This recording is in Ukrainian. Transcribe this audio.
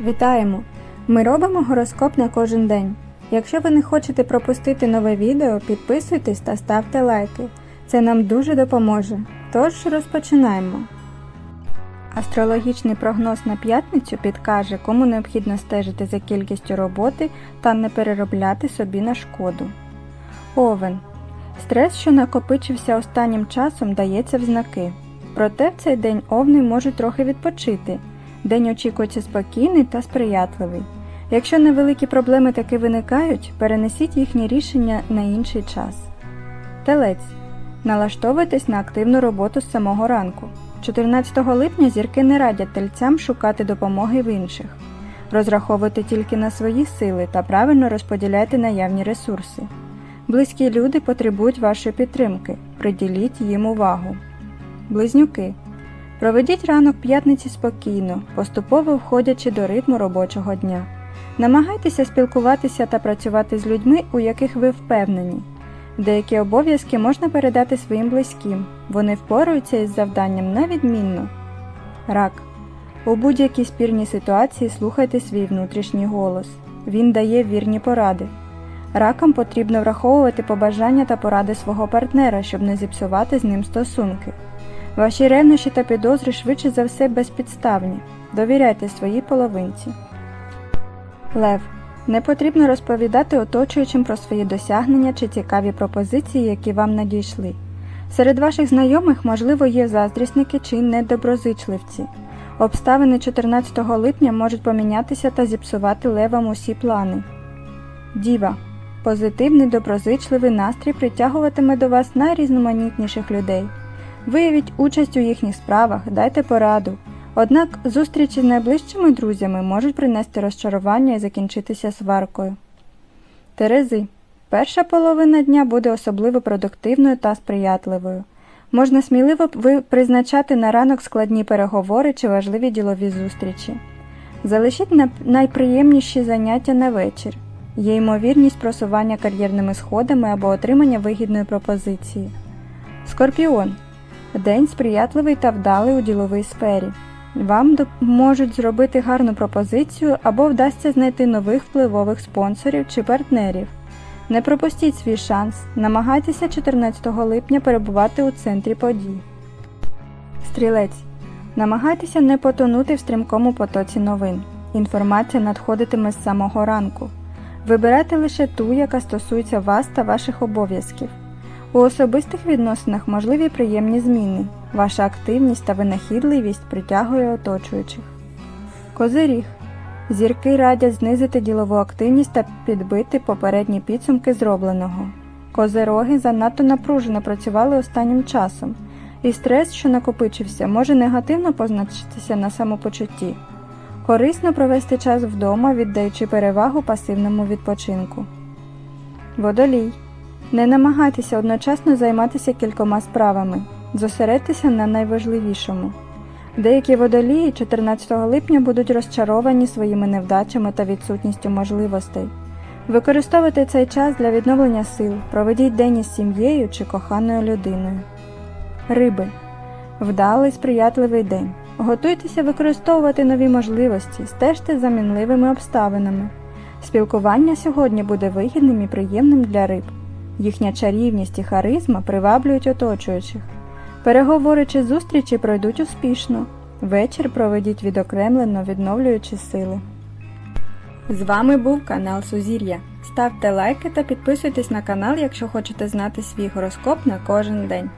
Вітаємо! Ми робимо гороскоп на кожен день. Якщо ви не хочете пропустити нове відео, підписуйтесь та ставте лайки. Це нам дуже допоможе. Тож розпочинаємо. Астрологічний прогноз на п'ятницю підкаже, кому необхідно стежити за кількістю роботи та не переробляти собі на шкоду. Овен. Стрес, що накопичився останнім часом, дається в знаки. Проте в цей день овни можуть трохи відпочити. День очікується спокійний та сприятливий. Якщо невеликі проблеми таки виникають, перенесіть їхні рішення на інший час. Телець. Налаштовуйтесь на активну роботу з самого ранку. 14 липня зірки не радять тельцям шукати допомоги в інших. Розраховуйте тільки на свої сили та правильно розподіляйте наявні ресурси. Близькі люди потребують вашої підтримки. Приділіть їм увагу. Близнюки. Проведіть ранок п'ятниці спокійно, поступово входячи до ритму робочого дня. Намагайтеся спілкуватися та працювати з людьми, у яких ви впевнені. Деякі обов'язки можна передати своїм близьким, вони впораються із завданням на відмінно. Рак. У будь-якій спірній ситуації слухайте свій внутрішній голос. Він дає вірні поради. Ракам потрібно враховувати побажання та поради свого партнера, щоб не зіпсувати з ним стосунки. Ваші ревнощі та підозри швидше за все безпідставні. Довіряйте своїй половинці. Лев. Не потрібно розповідати оточуючим про свої досягнення чи цікаві пропозиції, які вам надійшли. Серед ваших знайомих, можливо, є заздрісники чи недоброзичливці. Обставини 14 липня можуть помінятися та зіпсувати левам усі плани. Діва. Позитивний доброзичливий настрій притягуватиме до вас найрізноманітніших людей. Виявіть участь у їхніх справах, дайте пораду. Однак зустрічі з найближчими друзями можуть принести розчарування і закінчитися сваркою. Терези. Перша половина дня буде особливо продуктивною та сприятливою. Можна сміливо призначати на ранок складні переговори чи важливі ділові зустрічі. Залишіть найприємніші заняття на вечір. Є ймовірність просування кар'єрними сходами або отримання вигідної пропозиції. Скорпіон. День сприятливий та вдалий у діловій сфері. Вам можуть зробити гарну пропозицію або вдасться знайти нових впливових спонсорів чи партнерів. Не пропустіть свій шанс, намагайтеся 14 липня перебувати у центрі подій. Стрілець. Намагайтеся не потонути в стрімкому потоці новин. Інформація надходитиме з самого ранку. Вибирайте лише ту, яка стосується вас та ваших обов'язків. У особистих відносинах можливі приємні зміни. Ваша активність та винахідливість притягує оточуючих. Козиріг. Зірки радять знизити ділову активність та підбити попередні підсумки зробленого. Козироги занадто напружено працювали останнім часом, і стрес, що накопичився, може негативно позначитися на самопочутті. Корисно провести час вдома, віддаючи перевагу пасивному відпочинку. Водолій. Не намагайтеся одночасно займатися кількома справами, зосередьтеся на найважливішому. Деякі водолії 14 липня будуть розчаровані своїми невдачами та відсутністю можливостей. Використовуйте цей час для відновлення сил, проведіть день із сім'єю чи коханою людиною. Риби. Вдалий сприятливий день. Готуйтеся використовувати нові можливості, стежте за мінливими обставинами. Спілкування сьогодні буде вигідним і приємним для риб. Їхня чарівність і харизма приваблюють оточуючих. Переговори чи зустрічі пройдуть успішно. Вечір проведіть відокремлено, відновлюючи сили. З вами був канал Сузір'я. Ставте лайки та підписуйтесь на канал, якщо хочете знати свій гороскоп на кожен день.